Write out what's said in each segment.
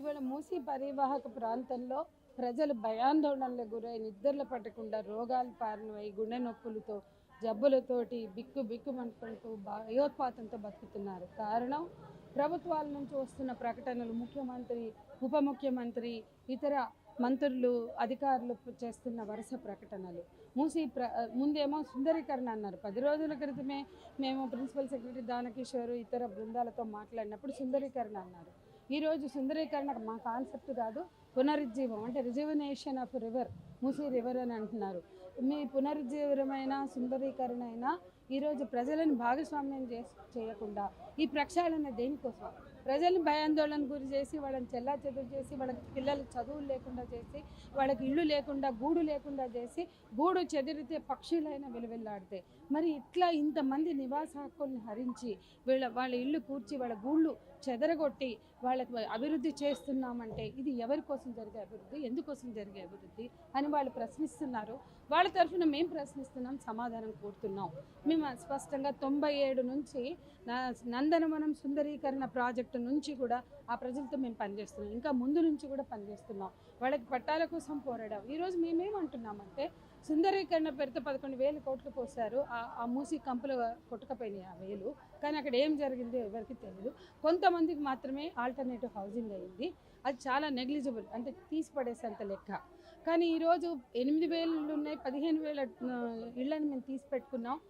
ఇవాళ మూసీ పరివాహక ప్రాంతంలో ప్రజలు భయాందోళనలకు గురై నిద్రలు పట్టకుండా రోగాలు పారినవై గుండె నొప్పులతో జబ్బులతోటి బిక్కు బిక్కుమంటుకుంటూ భయోత్పాతంతో బతుకుతున్నారు. కారణం? ప్రభుత్వాల నుంచి వస్తున్న ప్రకటనలు ముఖ్యమంత్రి ఉప ముఖ్యమంత్రి ఇతర మంత్రులు అధికారులు చేస్తున్న వరుస ప్రకటనలు. మూసి ప్ర ముందేమో సుందరీకరణ అన్నారు. పది రోజుల క్రితమే మేము ప్రిన్సిపల్ సెక్రటరీ దానకిషోర్ ఇతర బృందాలతో మాట్లాడినప్పుడు సుందరీకరణ అన్నారు. ఈరోజు సుందరీకరణ మా కాన్సెప్ట్ కాదు పునరుజ్జీవం అంటే rejuvenation of river Musi river అని అంటున్నారు. మీ పునరుజ్జీవమైన సుందరీకరణ అయినా ఈరోజు ప్రజలను భాగస్వామ్యం చేయకుండా ఈ ప్రక్షాళన దేనికోసం? ప్రజల్ని భయాందోళన గురి చేసి వాళ్ళని చెల్లా చెదురు చేసి వాళ్ళకి పిల్లలు చదువులు లేకుండా చేసి వాళ్ళకి ఇళ్ళు లేకుండా గూడు లేకుండా చేసి గూడు చెదిరితే పక్షులైన విలువెల్లాడితే. మరి ఇట్లా ఇంతమంది నివాస హక్కుల్ని హరించి వీళ్ళ వాళ్ళ ఇల్లు కూర్చి వాళ్ళ గూళ్ళు చెదరగొట్టి వాళ్ళకి అభివృద్ధి చేస్తున్నామంటే ఇది ఎవరి కోసం జరిగే అభివృద్ధి ఎందుకోసం జరిగే అభివృద్ధి అని వాళ్ళు ప్రశ్నిస్తున్నారు. వాళ్ళ తరఫున మేము ప్రశ్నిస్తున్నాం సమాధానం కోరుతున్నాం. మేము స్పష్టంగా తొంభై ఏడు నుంచి నందనవనం సుందరీకరణ ప్రాజెక్టు నుంచి కూడా ఆ ప్రజలతో మేము పనిచేస్తున్నాం. ఇంకా ముందు నుంచి కూడా పనిచేస్తున్నాం. వాళ్ళకి పట్టాల కోసం పోరాడాం. ఈరోజు మేమేమంటున్నామంటే సుందరీకరణ పేరుతో పదకొండు వేలు కోట్లు పోసారు ఆ- మూసి కంపులు కొట్టుకపోయినాయి ఆ వేలు. కానీ అక్కడ ఏం జరిగిందో ఎవరికి తెలియదు కొంతమందికి మాత్రమే ఆల్టర్నేటివ్ హౌసింగ్ అయింది. అది చాలా నెగ్లిజిబుల్. అంటే తీసి పడేసేంత లెక్క. కానీ ఈరోజు ఎనిమిది వేలు ఉన్నాయి పదిహేను వేల ఇళ్ళని మేము తీసి పెట్టుకున్నాం.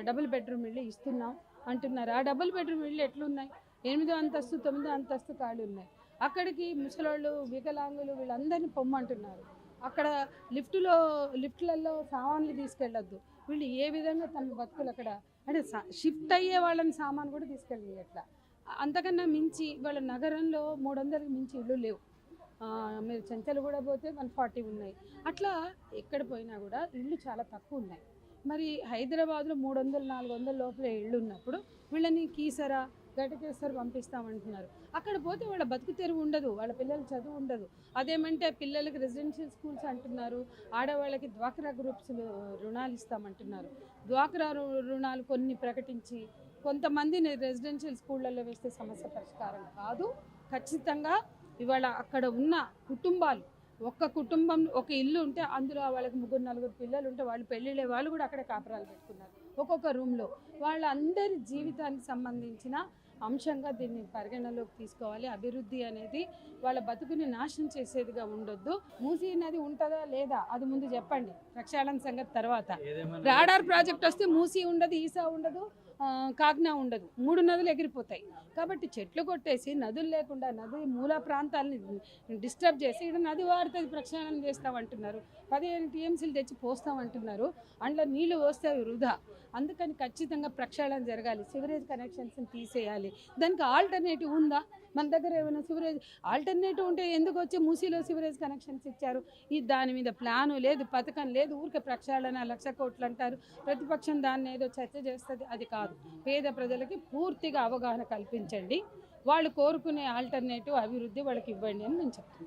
డబుల్ బెడ్రూమ్ ఇళ్ళు ఇస్తున్నాం. అంటున్నారు. ఆ డబుల్ బెడ్రూమ్ ఇళ్ళు ఎట్లున్నాయి? ఎనిమిదో అంతస్తు తొమ్మిదో అంతస్తు ఖాళీ ఉన్నాయి. అక్కడికి ముసలోళ్ళు వికలాంగులు వీళ్ళందరినీ పొమ్మంటున్నారు. అక్కడ లిఫ్టులో లిఫ్ట్లలో సామాన్లు తీసుకెళ్ళొద్దు. వీళ్ళు ఏ విధంగా తమ బతుకులు అక్కడ అంటే సా- షిఫ్ట్ అయ్యే వాళ్ళని సామాన్ కూడా తీసుకెళ్ళి అట్లా. అంతకన్నా మించి వాళ్ళ నగరంలో మూడు వందలకి మించి ఇళ్ళు లేవు. మీరు చెంచలు కూడా పోతే వన్ ఫార్టీ ఉన్నాయి. అట్లా ఎక్కడ పోయినా కూడా ఇళ్ళు చాలా తక్కువ ఉన్నాయి. మరి హైదరాబాద్లో మూడు వందలు నాలుగు వందల లోపల ఇళ్ళు ఉన్నప్పుడు వీళ్ళని కీసరా గటకేసరి పంపిస్తామంటున్నారు. అక్కడ పోతే వాళ్ళ బతుకు తెరువు ఉండదు వాళ్ళ పిల్లల చదువు ఉండదు. అదేమంటే పిల్లలకి రెసిడెన్షియల్ స్కూల్స్ అంటున్నారు ఆడవాళ్ళకి డ్వాక్రా గ్రూప్స్ రుణాలు ఇస్తామంటున్నారు. డ్వాక్రా రు- రుణాలు కొన్ని ప్రకటించి కొంతమందిని రెసిడెన్షియల్ స్కూళ్ళల్లో వేస్తే సమస్య పరిష్కారం కాదు. ఖచ్చితంగా ఇవాళ అక్కడ ఉన్న కుటుంబాలు ఒక్క కుటుంబం ఒక ఇల్లు ఉంటే అందులో వాళ్ళకి ముగ్గురు నలుగురు పిల్లలు ఉంటే వాళ్ళు పెళ్ళిళ్ళే వాళ్ళు కూడా అక్కడే కాపురాలు పెట్టుకున్నారు ఒక్కొక్క రూమ్లో వాళ్ళందరి జీవితానికి సంబంధించిన అంశంగా దీన్ని పరిగణలోకి తీసుకోవాలి. అభివృద్ధి అనేది వాళ్ళ బతుకుని నాశనం చేసేదిగా ఉండొద్దు. మూసీ నది ఉంటుందా లేదా? అది ముందు చెప్పండి. ప్రక్షాళన సంగతి తర్వాత. రాడార్ ప్రాజెక్ట్ వస్తే మూసీ ఉండదు ఈసా ఉండదు కాగ్నా ఉండదు. మూడు నదులు ఎగిరిపోతాయి. కాబట్టి చెట్లు కొట్టేసి నదులు లేకుండా నది మూల ప్రాంతాలని డిస్టర్బ్ చేసి ఇక్కడ నది వాడుతుంది ప్రక్షాళన చేస్తామంటున్నారు. పదిహేను టీఎంసీలు తెచ్చి పోస్తామంటున్నారు. అందులో నీళ్ళు పోస్తే వృధా. అందుకని ఖచ్చితంగా ప్రక్షాళన జరగాలి. సివరేజ్ కనెక్షన్స్ని తీసేయాలి. దానికి ఆల్టర్నేటివ్ ఉందా? మన దగ్గర ఏమైనా సివరేజ్ ఆల్టర్నేటివ్ ఉంటే ఎందుకు వచ్చి మూసీలో సివరేజ్ కనెక్షన్స్ ఇచ్చారు? ఈ దాని మీద ప్లాను లేదు పథకం లేదు ఊరికే ప్రక్షాళన లక్ష కోట్లు అంటారు. ప్రతిపక్షం దాన్ని ఏదో చర్చ చేస్తుంది అది కాదు. పేద ప్రజలకి పూర్తిగా అవగాహన కల్పించండి. వాళ్ళు కోరుకునే ఆల్టర్నేటివ్ అభివృద్ధి వాళ్ళకి ఇవ్వండి అని నేను చెప్తున్నాను.